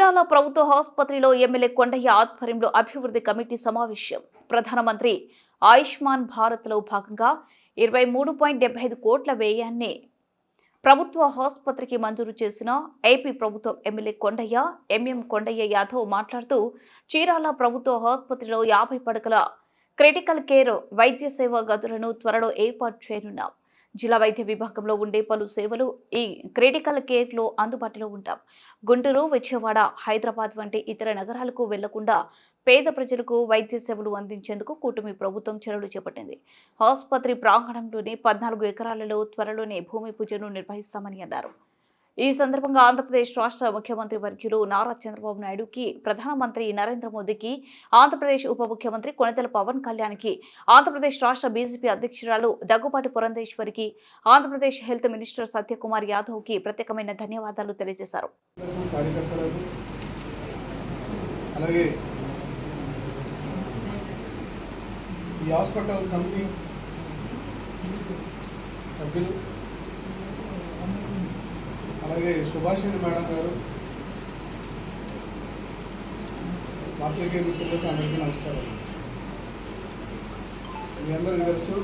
చీరాల ప్రభుత్వ ఆసుపత్రిలో ఎమ్మెల్యే కొండయ్య ఆధ్వర్యంలో అభివృద్ధి కమిటీ సమావేశం. ప్రధానమంత్రి ఆయుష్మాన్ భారత్లో భాగంగా ఇరవై మూడు పాయింట్ డెబ్బై ఐదు కోట్ల వ్యయాన్ని ప్రభుత్వ ఆసుపత్రికి మంజూరు చేసిన ఏపీ ప్రభుత్వం ఎమ్మెల్యే కొండయ్య ఎంఎం కొండయ్య యాదవ్ మాట్లాడుతూ చీరాల ప్రభుత్వ ఆసుపత్రిలో యాభై పడకల క్రిటికల్ కేర్ వైద్య సేవ గదులను త్వరలో ఏర్పాటు చేయనున్నాం. జిల్లా వైద్య విభాగంలో ఉండే పలు సేవలు ఈ క్రిటికల్ కేర్లో అందుబాటులో ఉంటాం. గుంటూరు విజయవాడ హైదరాబాద్ వంటి ఇతర నగరాలకు వెళ్ళకుండా పేద ప్రజలకు వైద్య సేవలు అందించేందుకు కూటమి ప్రభుత్వం చర్యలు చేపట్టింది. ఆసుపత్రి ప్రాంగణంలోని పద్నాలుగు ఎకరాలలో త్వరలోనే భూమి పూజను నిర్వహిస్తామని అన్నారు. ఈ సందర్భంగా ఆంధ్రప్రదేశ్ రాష్ట్ర ముఖ్యమంత్రి వర్గ్యులు నారా చంద్రబాబు నాయుడుకి ప్రధానమంత్రి నరేంద్ర మోదీకి ఆంధ్రప్రదేశ్ ఉప ముఖ్యమంత్రి కొనతెల పవన్ కళ్యాణ్కి ఆంధ్రప్రదేశ్ రాష్ట్ర బీజేపీ అధ్యక్షురాలు దగ్గుపాటి పురంధేశ్వరికి ఆంధ్రప్రదేశ్ హెల్త్ మినిస్టర్ సత్యకుమార్ యాదవ్కి ప్రత్యేకమైన ధన్యవాదాలు తెలియజేశారు. అలాగే ఈ హాస్పిటల్ సభ్యులు అలాగే సుభాషిణి మేడం గారు పాత్రికేయ మిత్రులకు అందరికీ నమస్కారం. మీ అందరికీ తెలుసు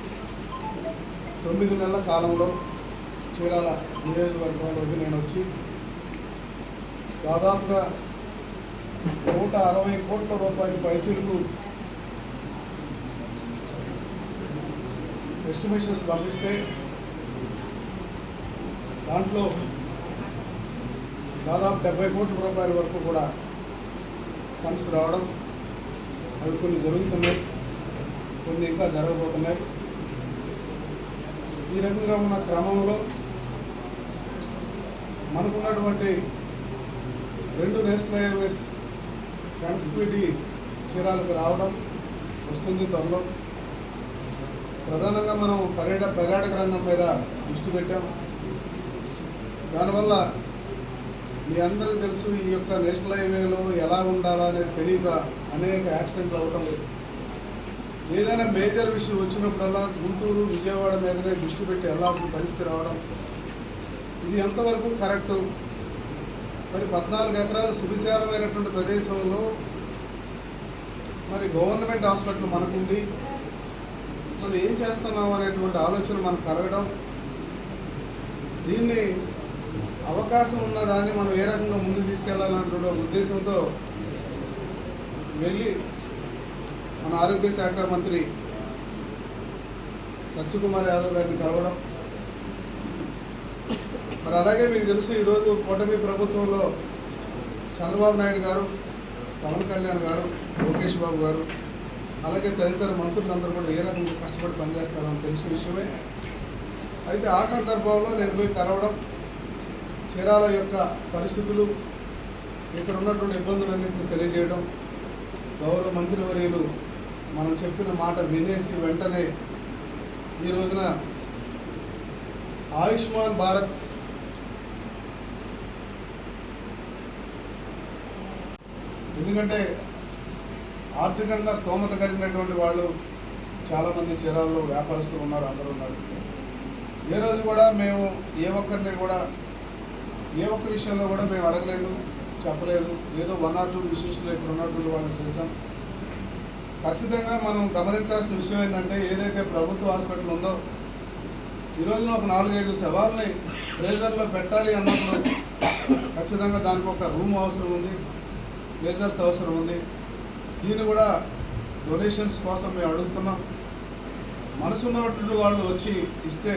తొమ్మిది నెలల కాలంలో చీరాల నియోజకవర్గంలోకి నేను వచ్చి దాదాపుగా నూట అరవై కోట్ల రూపాయల పైచిలకు ఎస్టిమేషన్స్ పంపిస్తే దాంట్లో దాదాపు డెబ్బై కోట్ల రూపాయల వరకు కూడా ఫండ్స్ రావడం అవి కొన్ని జరుగుతున్నాయి కొన్ని ఇంకా జరగబోతున్నాయి. ఈ రకంగా ఉన్న క్రమంలో మనకున్నటువంటి రెండు నేషనల్ హైవేస్ కనెక్టివిటీ చీరాలకు రావడం వస్తుంది త్వరలో. ప్రధానంగా మనం పర్యాట పర్యాటక రంగం మీద దృష్టి పెట్టాం. దానివల్ల మీ అందరికీ తెలుసు ఈ యొక్క నేషనల్ హైవేలో ఎలా ఉండాలా అనేది తెలియక అనేక యాక్సిడెంట్లు అవటం ఏదైనా మేజర్ విషయం వచ్చినప్పుడల్లా గుంటూరు విజయవాడ మీదనే దృష్టి పెట్టి వెళ్ళాల్సిన పరిస్థితి రావడం. ఇది ఎంతవరకు కరెక్టు? మరి పద్నాలుగు ఎకరాలు సువిశాలమైనటువంటి ప్రదేశంలో మరి గవర్నమెంట్ హాస్పిటల్ మనకుంది. మనం ఏం చేస్తున్నాం అనేటువంటి ఆలోచన మనకు కలగడం. దీన్ని అవకాశం ఉన్న దాన్ని మనం ఏ రకంగా ముందుకు తీసుకెళ్ళాలన్నటువంటి ఉద్దేశంతో వెళ్ళి మన ఆరోగ్య శాఖ మంత్రి సత్యకుమార్ యాదవ్ గారిని కలవడం. మరి అలాగే మీకు తెలుసు ఈరోజు కూటమి ప్రభుత్వంలో చంద్రబాబు నాయుడు గారు పవన్ కళ్యాణ్ గారు లోకేష్ బాబు గారు అలాగే తదితర మంత్రులందరూ కూడా ఏ రకంగా కష్టపడి పనిచేస్తారని తెలిసిన విషయమే. అయితే ఆ సందర్భంలో నేను పోయి కలవడం చీరాల యొక్క పరిస్థితులు ఇక్కడ ఉన్నటువంటి ఇబ్బందులన్నింటినీ తెలియజేయడం గౌరవ మంత్రివర్యులు మనం చెప్పిన మాట వినేసి వెంటనే ఈ రోజున ఆయుష్మాన్ భారత్ ఎందుకంటే ఆర్థికంగా స్తోమత కలిగినటువంటి వాళ్ళు చాలామంది చీరాల్లో వ్యాపారస్తులు ఉన్నారు అందరూ ఉన్నారు. ఏ రోజు కూడా మేము ఏ ఒక్కరిని కూడా ఏ ఒక్క విషయంలో కూడా మేము అడగలేదు చెప్పలేదు. ఏదో వన్ ఆర్ టూ ఇష్యూస్లో ఇక్కడ ఉన్నటువంటి వాళ్ళని చేశాం. ఖచ్చితంగా మనం గమనించాల్సిన విషయం ఏంటంటే ఏదైతే ప్రభుత్వ హాస్పిటల్ ఉందో ఈ రోజున ఒక నాలుగైదు సవాల్ని ప్రేజర్లో పెట్టాలి అన్నప్పుడు ఖచ్చితంగా దానికి ఒక రూమ్ అవసరం ఉంది ప్లేజర్స్ అవసరం ఉంది. దీన్ని కూడా డొనేషన్స్ కోసం మేము అడుగుతున్నాం. మనసున్నటువంటి వాళ్ళు వచ్చి ఇస్తే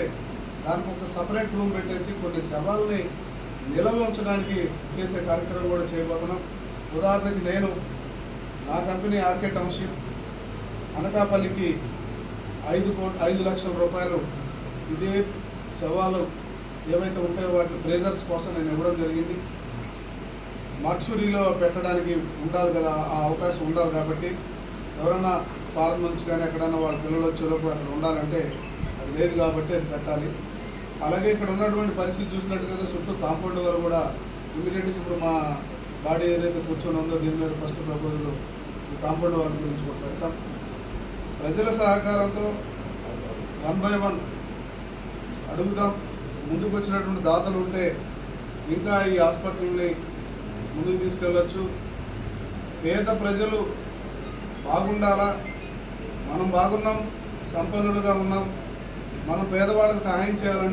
దానికి ఒక సపరేట్ రూమ్ పెట్టేసి కొన్ని సవాల్ని నిల్వ ఉంచడానికి చేసే కార్యక్రమం కూడా చేయబోతున్నాం. ఉదాహరణకి నేను నా కంపెనీ ఆర్కే టౌన్షిప్ అనకాపల్లికి ఐదు కోట్ ఐదు లక్షల రూపాయలు ఇదే సవాలు ఏవైతే ఉంటాయో వాటి బ్రేజర్స్ కోసం నేను ఇవ్వడం జరిగింది. మర్చురీలో పెట్టడానికి ఉండాలి కదా ఆ అవకాశం ఉండాలి కాబట్టి ఎవరైనా ఫారెన్ నుంచి కానీ ఎక్కడైనా వాళ్ళ పిల్లలు వచ్చేటప్పుడు అక్కడ ఉండాలంటే అది లేదు కాబట్టి అది పెట్టాలి. అలాగే ఇక్కడ ఉన్నటువంటి పరిస్థితి చూసినట్టుగా చుట్టూ కాంపౌండ్ వారు కూడా ఇమీడియట్గా ఇప్పుడు మా బాడీ ఏదైతే కూర్చొని ఉందో దీని మీద ఫస్ట్ ప్రపోజల్ కాంపౌండ్ వాళ్ళ గురించి కూడా పెడతాం. ప్రజల సహకారంతో వన్ బై వన్ అడుగుదాం. ముందుకు వచ్చినటువంటి దాతలు ఉంటే ఇంకా ఈ హాస్పిటల్ని ముందుకు తీసుకెళ్ళచ్చు. పేద ప్రజలు బాగుండాలా? మనం బాగున్నాం సంపన్నులుగా ఉన్నాం. మనం పేదవాళ్ళకి సహాయం చేయాలంటే